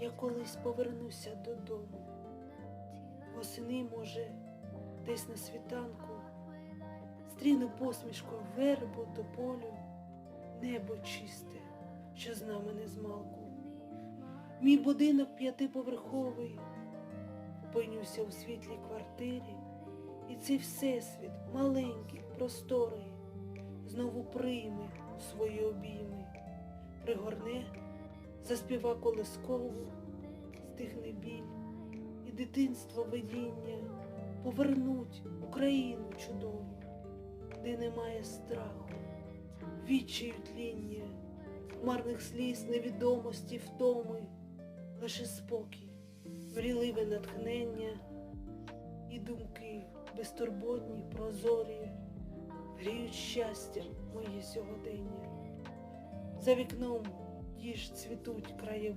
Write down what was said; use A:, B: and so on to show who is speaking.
A: я колись повернуся додому. Восени, може, десь на світанку, стріну посмішкою вербу, тополю, небо чисте, що з нами не змалку. Мій будинок п'ятиповерховий, опинюся у світлій квартирі, і цей всесвіт маленький, просторий, знову прийме у свої обійми, пригорне, заспіва колискову, стихне біль, і дитинство видіння повернуть Україну чудову, де немає страху, відчаю тління, хмарних сліз, невідомості, втоми, лише спокій, мрійливе натхнення і думки безтурботні, прозорі, гріють щастям моє сьогодення. За вікном ті ж цвітуть краєвиди,